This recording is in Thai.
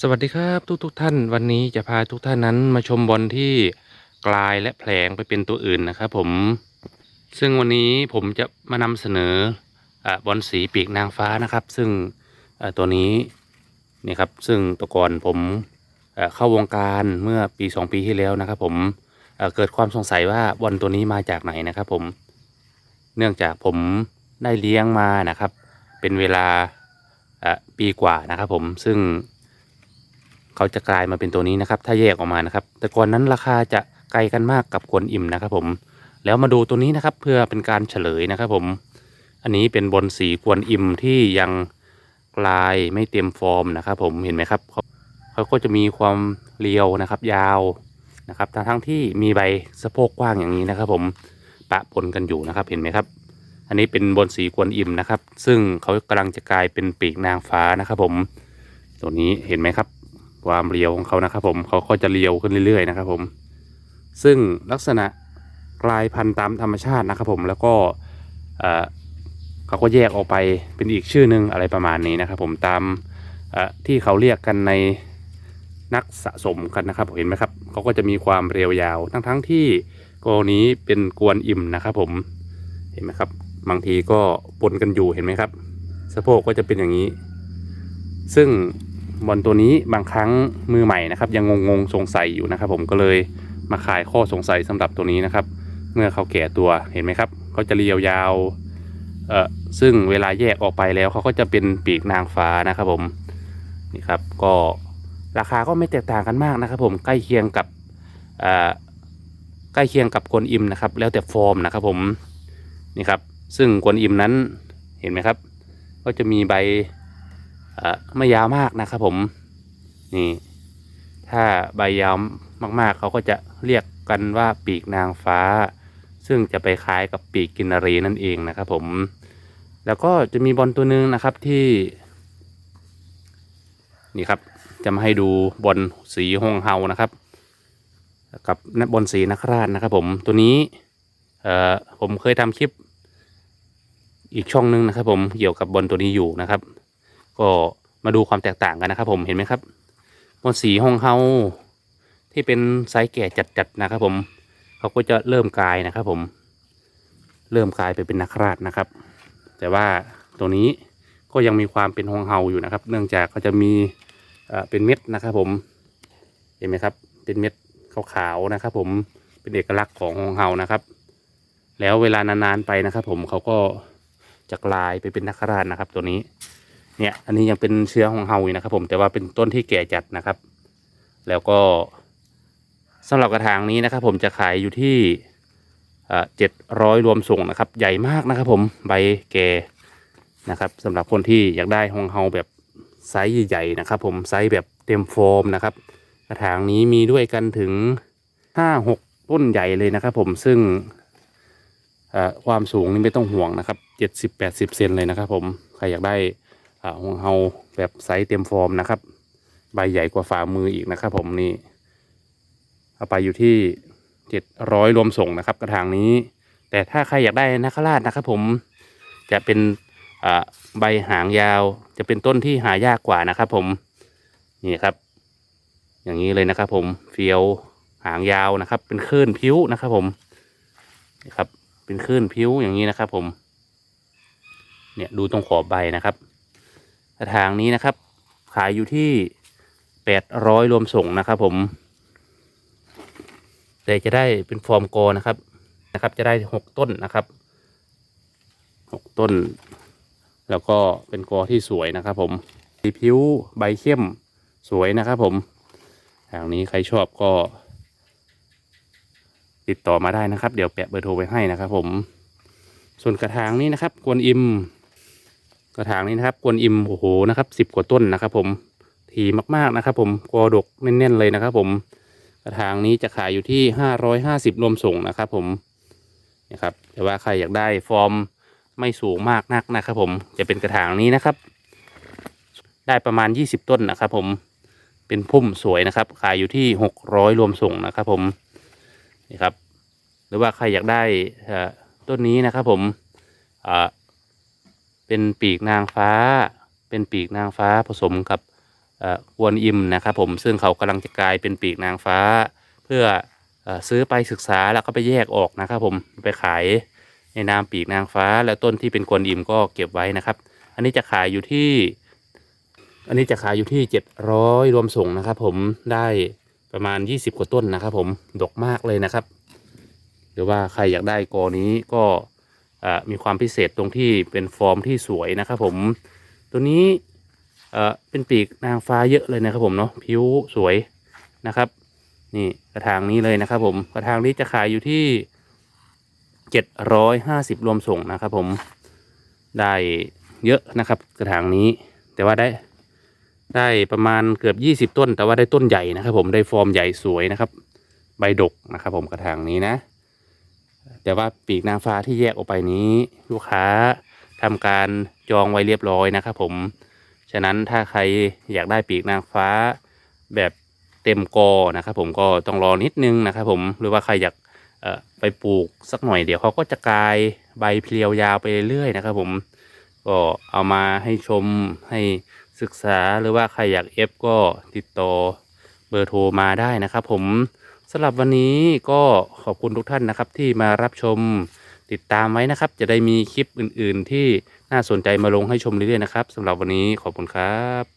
สวัสดีครับทุกทุกๆท่านวันนี้จะพาทุกท่านนั้นมาชมบอลที่กลายและแผลงไปเป็นตัวอื่นนะครับผม ซึ่งวันนี้ผมจะมานำเสนออบอลสีปีกนางฟ้านะครับ ซึ่งตัวนี้นี่ครับซึ่งตะก่อนผมเข้าวงการเมื่อปี 2 ปีที่แล้วนะครับ ผมเเกิดความสงสัยว่าบอลตัวนี้มาจากไหนนะครับผมเนื่องจากผมได้เลี้ยงมานะครับ เป็นเวลาปีกว่านะครับผมซึ่ง เขาจะกลายมาเป็นตัวนี้นะครับ ถ้าแยกออกมานะครับ แต่ก่อนนั้นราคาจะไกลกันมากกับกวนอิ่มนะครับ ผม แล้วมาดูตัวนี้นะครับ เพื่อเป็นการเฉลยนะครับ ผม อันนี้เป็นบนสีกวนอิ่มที่ยังกลายไม่เต็มฟอร์มนะครับ ผมเห็นไหมครับเขาเขาก็จะมีความเรียวนะครับ ยาวนะครับทั้งที่มีใบสะโพกกว้างอย่างนี้นะครับ ผมปะปนกันอยู่นะครับเห็นไหมครับ อันนี้เป็นบนสีกวนอิ่มนะครับ ซึ่งเขากำลังจะกลายเป็นปีกนางฟ้านะครับ ผม ตัวนี้เห็นไหมครับ ความเรียวของเขานะครับผมเขาก็จะเรียวขึ้นเรื่อยๆนะครับผม ซึ่งลักษณะกลายพันธุ์ตามธรรมชาตินะครับผมแล้วก็เขาก็แยกออกไปเป็นอีกชื่อนึงอะไรประมาณนี้นะครับผมตามที่เขาเรียกกันในนักสะสมกันนะครับเห็นไหมครับเขาก็จะมีความเรียวยาว ทั้งๆที่กรณีเป็นกวนอิ่มนะครับผมเห็นไหมครับ บางทีก็ปนกันอยู่เห็นไหมครับ สะโพกก็จะเป็นอย่างนี้ ซึ่ง บอลตัวนี้บางครั้งมือใหม่นะครับ ยังงงๆสงสัยอยู่นะครับ ผมก็เลยมาขายข้อสงสัยสำหรับตัวนี้นะครับ เมื่อเขาแก่ตัวเห็นไหมครับเขาจะเรียวยาวเออซึ่งเวลาแยกออกไปแล้วเขาก็จะเป็นปีกนางฟ้านะครับผมนี่ครับก็ราคาก็ไม่แตกต่างกันมากนะครับ ผมใกล้เคียงกับเออใกล้เคียงกับกวนอิมนะครับ แล้วแต่ฟอร์มนะครับผมนี่ครับซึ่งกวนอิมนั้นเห็นไหมครับ ก็จะมีใบ ไม่ยาวมากนะครับผม นี่ ถ้าใบยาวมากๆ เขาก็จะเรียกกันว่าปีกนางฟ้า ซึ่งจะไปคล้ายกับปีกกินรีนั่นเองนะครับผม แล้วก็จะมีบอลตัวหนึ่งนะครับที่ นี่ครับ จะมาให้ดูบอลสีฮงเฮานะครับ กับบอลสีนักราชนะครับผม ตัวนี้เอ่อผมเคยทำคลิปอีกช่องหนึงนะครับผมเกี่ยวกับบอลตัวนี้อยู่นะครับ ก็มาดูความแตกต่างกันนะครับ ผมเห็นไหมครับบนสีฮองเฮาที่เป็นไซส์แก่จัดๆนะครับ ผมเขาก็จะเริ่มกลายนะครับ ผมเริ่มกลายไปเป็นนักราชนะครับ แต่ว่าตัวนี้ก็ยังมีความเป็นฮองเฮาอยู่นะครับ เนื่องจากเขาจะมีเอ่อเป็นเม็ดนะครับ ผมเห็นไหมครับ เป็นเม็ดขาวๆนะครับ ผมเป็นเอกลักษณ์ของฮองเฮานะครับ แล้วเวลานานๆไปนะครับ ผมเขาก็จะกลายไปเป็นนักราชนะครับ ตัวนี้ เนี่ย อันนี้ยังเป็นเชื้อของเฮาอยู่นะครับ ผมแต่ว่าเป็นต้นที่แก่จัดนะครับ แล้วก็สำหรับกระถางนี้นะครับ ผมจะขายอยู่ที่เจ็ดร้อยรวมส่งนะครับ ใหญ่มากนะครับ ผมใบแก่นะครับสำหรับคนที่อยากได้ฮองเฮาแบบไซส์ใหญ่ๆนะครับ ผมไซส์แบบเต็มฟอร์มนะครับ กระถางนี้มีด้วยกันถึงห้าหกต้นใหญ่เลยนะครับ ผมซึ่งความสูงนี่ไม่ต้องห่วงนะครับเจ็ดสิบแปดสิบเซนเลยนะครับ ผมใครอยากได้ ของเฮาแบบไซส์เต็มฟอร์มนะครับ ใบใหญ่กว่าฝ่ามืออีกนะครับ ผมนี่เอาไปอยู่ที่เจ็ดร้อยรวมส่งนะครับ กระถางนี้ แต่ถ้าใครอยากได้นักราชนะครับ ผมจะเป็นอ่าใบหางยาวจะเป็นต้นที่หายากกว่านะครับ ผมนี่ครับ อย่างนี้เลยนะครับ ผมเฟียวหางยาวนะครับ เป็นคลื่นพิ้วนะครับ ผมนี่ครับ เป็นคลื่นพิ้วอย่างนี้นะครับ ผม เนี่ยดูตรงขอบใบนะครับ กระถางนี้นะครับ ขายอยู่ที่แปดร้อยรวมส่งนะครับ ผม แต่จะได้เป็นฟอร์มโกนะครับนะครับ จะได้หกต้นนะครับหกต้น แล้วก็เป็นกอที่สวยนะครับ ผมสีผิวใบเข้มสวยนะครับผมทางนี้ใครชอบก็ ติดต่อมาได้นะครับ เดี๋ยวแปะเบอร์โทรไว้ให้นะครับ ผม ส่วนกระถางนี้นะครับ กวนอิม กระถางนี้นะครับ กวนอิมโอ้โหนะครับสิบกว่าต้นนะครับ ผมทีมากๆนะครับ ผมกอดกแน่นๆเลยนะครับ ผมกระถางนี้จะขายอยู่ที่ห้าร้อยห้าสิบรวมส่งนะครับ ผมนะครับ แต่ว่าใครอยากได้ฟอร์มไม่สูงมากนักนะครับ ผมจะเป็นกระถางนี้นะครับ ได้ประมาณยี่สิบต้นนะครับ ผมเป็นพุ่มสวยนะครับ ขายอยู่ที่หกร้อยรวมส่งนะครับ ผมนี่ครับ หรือว่าใครอยากได้ต้นนี้นะครับ ผมอ่า เป็นปีกนางฟ้า เป็นปีกนางฟ้าผสมกับกวนอิมนะครับผมซึ่งเขากำลังจะกลายเป็นปีกนางฟ้า เพื่อซื้อไปศึกษาแล้วก็ไปแยกออกนะครับผมไปขายในนามปีกนางฟ้า แล้วต้นที่เป็นกวนอิมก็เก็บไว้นะครับ อันนี้จะขายอยู่ที่ อันนี้จะขายอยู่ที่ 700 รวมส่งนะครับผมได้ประมาณ 20 กว่าต้นนะครับผมดกมากเลยนะครับ หรือว่าใครอยากได้กอนี้ก็ มีความพิเศษตรงที่เป็นฟอร์มที่สวยนะครับผม ตัวนี้เป็นปีกนางฟ้าเยอะเลยนะครับผมเนาะผิวสวยนะครับ นี่กระถางนี้เลยนะครับผมกระถางนี้จะขายอยู่ที่ 750 รวมส่งนะครับผมได้เยอะนะครับ กระถางนี้แต่ว่าได้ได้ประมาณเกือบ 20 ต้น แต่ว่าได้ต้นใหญ่นะครับ ผมได้ฟอร์มใหญ่สวยนะครับ ใบดกนะครับ ผมกระถางนี้นะ แต่ว่าปีกนางฟ้าที่แยกออกไปนี้ ลูกค้าทำการจองไว้เรียบร้อยนะครับผม ฉะนั้นถ้าใครอยากได้ปีกนางฟ้าแบบเต็มกอนะครับผมก็ต้องรอนิดนึงนะครับผมหรือว่าใครอยากไปปลูกสักหน่อยเดี๋ยวเขาก็จะกลายใบเพลียวยาวไปเรื่อยๆนะครับผมก็เอามาให้ชมให้ศึกษาหรือว่าใครอยากเอฟก็ติดต่อเบอร์โทรมาได้นะครับผมำหรับวันนี้ก็ขอบคุณทุกท่านนะครับที่มารับชมติดตามไว้นะครับ จะได้มีคลิปอื่น ๆ ที่น่าสนใจมาลงให้ชมเรื่อยๆนะครับสำหรับวันนี้ขอบคุณครับ